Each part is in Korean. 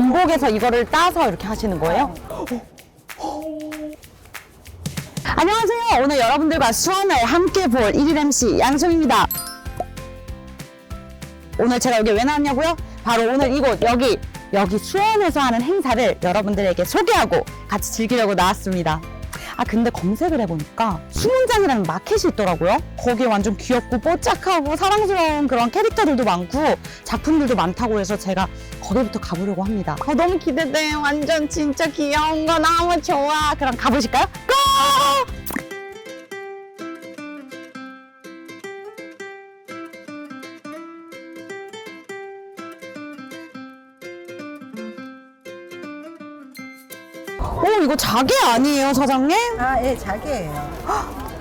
전복에서 이거를 따서 이렇게 하시는 거예요? 안녕하세요. 오늘 여러분들과 수원을 함께 볼 1일 MC 양송입니다. 오늘 제가 여기 왜 나왔냐고요? 바로 오늘 이곳 여기 여기 수원에서 하는 행사를 여러분들에게 소개하고 같이 즐기려고 나왔습니다. 아 근데 검색을 해보니까 수문장이라는 마켓이 있더라고요. 거기에 완전 귀엽고 뽀짝하고 사랑스러운 그런 캐릭터들도 많고 작품들도 많다고 해서 제가 거기부터 가보려고 합니다. 어, 너무 기대돼. 완전 진짜 귀여운 거 너무 좋아. 그럼 가보실까요? 고! 오 이거 자개 아니에요 사장님? 아, 예, 자개예요.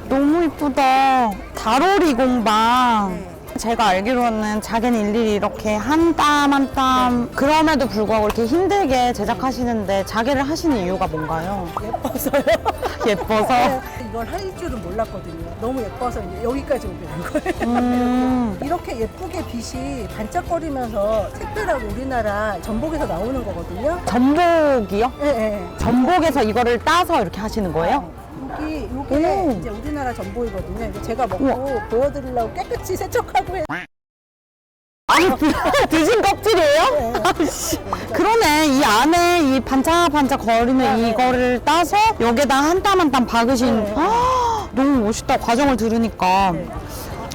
너무 이쁘다. 다로리 공방. 네. 제가 알기로는 자개는 일일이 이렇게 한 땀 한 땀 그럼에도 불구하고 이렇게 힘들게 제작하시는데 자개를 하시는 이유가 뭔가요? 예뻐서요. 예뻐서? 네, 이걸 할 줄은 몰랐거든요. 너무 예뻐서 이제 여기까지 오게 된 거예요. 음. 이렇게 예쁘게 빛이 반짝거리면서 특별하고 우리나라 전복에서 나오는 거거든요. 전복이요? 예, 예. 전복에서 이거를 따서 이렇게 하시는 거예요? 여기, 요게 오. 이제 우리나라 전복이거든요. 이거 제가 먹고 보여드리려고 깨끗이 세척하고 해. 아, 드신. 아이씨. 그러네. 이 안에 이 반짝반짝 거리는 아, 네. 이거를 따서 여기다 한 땀 한 땀 박으신. 네. 아, 너무 멋있다. 과정을 들으니까. 네.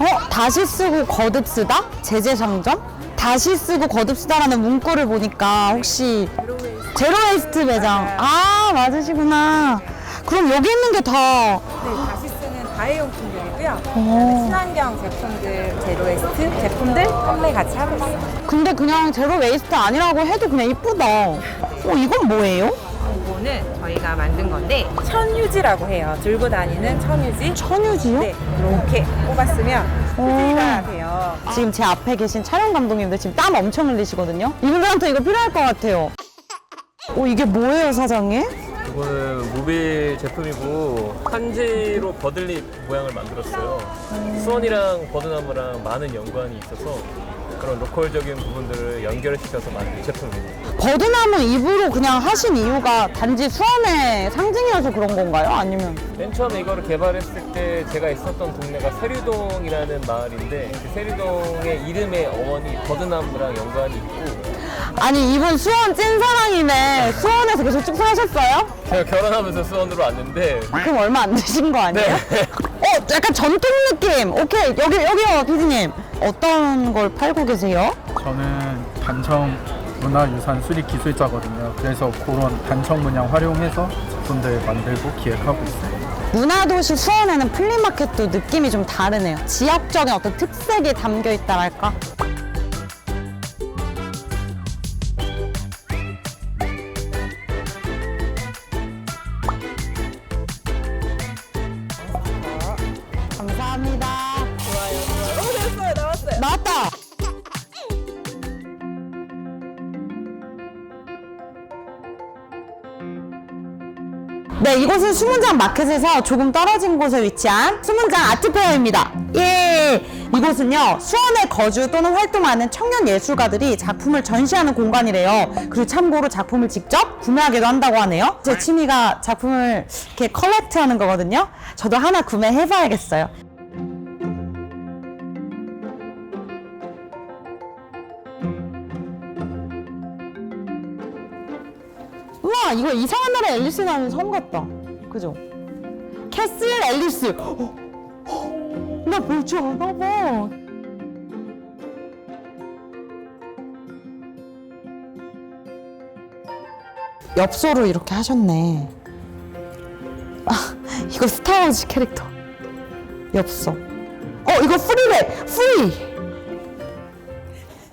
어? 다시 쓰고 거듭 쓰다? 제재상점? 다시 쓰고 거듭 쓰다라는 문구를 보니까 혹시 제로웨이스. 제로웨이스트 매장. 아, 맞으시구나. 그럼 여기 있는 게 다. 네, 다시 쓰는 다회용품 들이고요. 어. 친환경 제품들, 제로 웨스트 제품들 판매 같이 하고 있어요. 근데 그냥 제로 웨이스트 아니라고 해도 그냥 이쁘다. 어, 이건 뭐예요? 이거는 저희가 만든 건데 천유지라고 해요. 들고 다니는 천유지. 천유지요? 네, 이렇게 꼽았으면 오. 휴지가 돼요. 지금 제 앞에 계신 촬영 감독님들 지금 땀 엄청 흘리시거든요. 이분들한테 이거 필요할 것 같아요. 오 이게 뭐예요 사장님? 이거는 모빌 제품이고 한지로 버들잎 모양을 만들었어요. 수원이랑 버드나무랑 많은 연관이 있어서 그런 로컬적인 부분들을 연결시켜서 만든 제품입니다. 버드나무 잎으로 그냥 하신 이유가 단지 수원의 상징이어서 그런 건가요? 아니면 맨 처음에 이거를 개발했을 때 제가 있었던 동네가 세류동이라는 마을인데 그 세류동의 이름의 어원이 버드나무랑 연관이 있고 아니 이분 수원 찐사랑이네. 수원에서 계속 쭉 사셨어요? 제가 결혼하면서 수원으로 왔는데 그럼 얼마 안 되신 거 아니에요? 약간 전통 느낌. 오케이 여기 여기요 피디님. 어떤 걸 팔고 계세요? 저는 단청 문화유산 수립 기술자거든요. 그래서 그런 단청 문양 활용해서 제품들 만들고 기획하고 있어요. 문화도시 수원에는 플리마켓도 느낌이 좀 다르네요. 지역적인 어떤 특색이 담겨 있다랄까? 네, 이곳은 수문장 마켓에서 조금 떨어진 곳에 위치한 수문장 아트페어입니다. 예! 이곳은요, 수원에 거주 또는 활동하는 청년 예술가들이 작품을 전시하는 공간이래요. 그리고 참고로 작품을 직접 구매하기도 한다고 하네요. 제 취미가 작품을 이렇게 컬렉트 하는 거거든요. 저도 하나 구매해봐야겠어요. 이거 이상한 나라 앨리스 나는 섬 같다. 그죠? 캐슬 앨리스. 어, 어, 나 볼 줄 아나 봐. 엽서로 이렇게 하셨네. 아 이거 스타워즈 캐릭터. 엽서. 어 이거 프리래 프리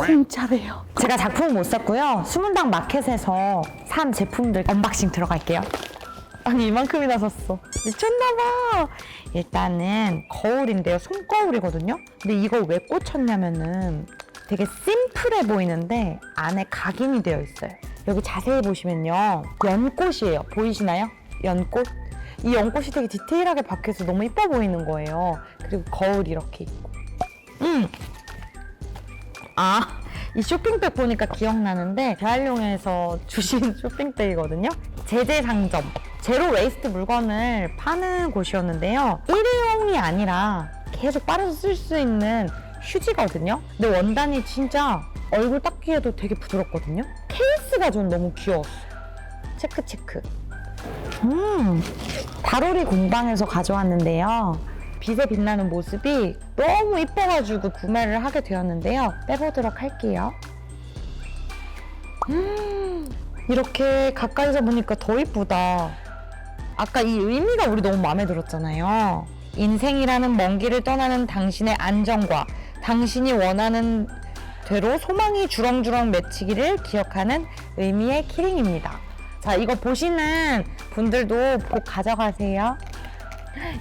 공짜래요. 제가 작품은 못 샀고요. 수문당 마켓에서 산 제품들 언박싱 들어갈게요. 아니 이만큼이나 샀어. 미쳤나봐. 일단은 거울인데요. 손거울이거든요. 근데 이걸 왜 꽂혔냐면은 되게 심플해 보이는데 안에 각인이 되어 있어요. 여기 자세히 보시면요. 연꽃이에요. 보이시나요? 연꽃. 이 연꽃이 되게 디테일하게 박혀서 너무 이뻐 보이는 거예요. 그리고 거울이 이렇게 있고. 음. 아, 이 쇼핑백 보니까 기억나는데 재활용해서 주신 쇼핑백이거든요. 제재 상점. 제로 웨이스트 물건을 파는 곳이었는데요. 일회용이 아니라 계속 빨아서 쓸 수 있는 휴지거든요. 근데 원단이 진짜 얼굴 닦기에도 되게 부드럽거든요. 케이스가 전 너무 귀여웠어요. 체크 체크. 음, 다로리 공방에서 가져왔는데요. 빛에 빛나는 모습이 너무 이뻐가지고 구매를 하게 되었는데요. 빼보도록 할게요. 음, 이렇게 가까이서 보니까 더 이쁘다. 아까 이 의미가 우리 너무 마음에 들었잖아요. 인생이라는 먼 길을 떠나는 당신의 안정과 당신이 원하는 대로 소망이 주렁주렁 맺히기를 기억하는 의미의 키링입니다. 자, 이거 보시는 분들도 꼭 가져가세요.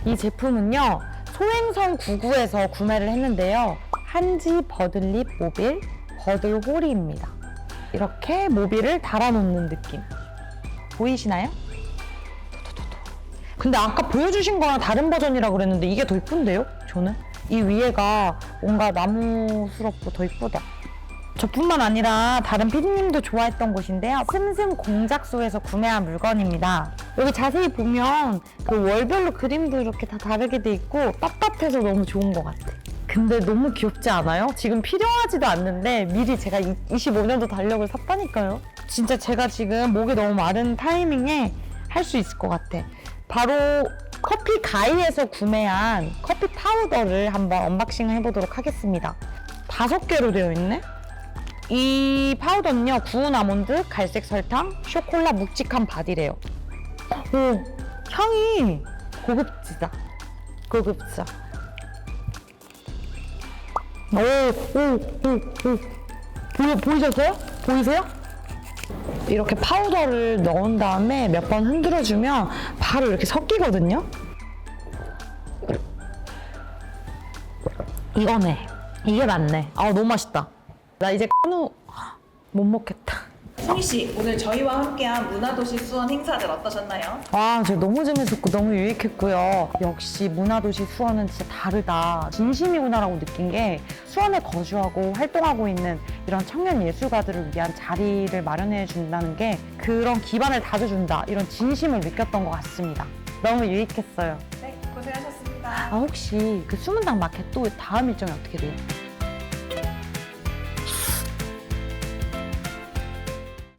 이 제품은요, 소행성 99에서 구매를 했는데요. 한지 버들립 모빌 버들홀이입니다. 이렇게 모빌을 달아놓는 느낌. 보이시나요? 근데 아까 보여주신 거랑 다른 버전이라 그랬는데 이게 더 이쁜데요? 저는? 이 위에가 뭔가 나무스럽고 더 이쁘다. 저뿐만 아니라 다른 피디님도 좋아했던 곳인데요. 슴슴 공작소에서 구매한 물건입니다. 여기 자세히 보면 그 월별로 그림도 이렇게 다 다르게 돼 있고 빳빳해서 너무 좋은 것 같아. 근데 너무 귀엽지 않아요? 지금 필요하지도 않는데 미리 제가 25년도 달력을 샀다니까요. 진짜 제가 지금 목이 너무 마른 타이밍에 할 수 있을 것 같아. 바로 커피 가이에서 구매한 커피 파우더를 한번 언박싱 해보도록 하겠습니다. 다섯 개로 되어 있네? 이 파우더는요 구운 아몬드, 갈색 설탕, 쇼콜라 묵직한 바디래요. 오 향이 고급지다. 고급져. 오 오 오 오 보이 보이셨어요? 보이세요? 이렇게 파우더를 넣은 다음에 몇 번 흔들어주면 바로 이렇게 섞이거든요. 이거네. 이게 맞네. 아 너무 맛있다. 나 이제 한우 못 먹겠다. 송희 씨, 오늘 저희와 함께한 문화도시 수원 행사들 어떠셨나요? 와, 진짜 너무 재밌었고 너무 유익했고요. 역시 문화도시 수원은 진짜 다르다. 진심이구나라고 느낀 게 수원에 거주하고 활동하고 있는 이런 청년 예술가들을 위한 자리를 마련해 준다는 게 그런 기반을 다져준다. 이런 진심을 느꼈던 것 같습니다. 너무 유익했어요. 네, 고생하셨습니다. 아, 혹시 그 수문당 마켓 또 다음 일정이 어떻게 돼요?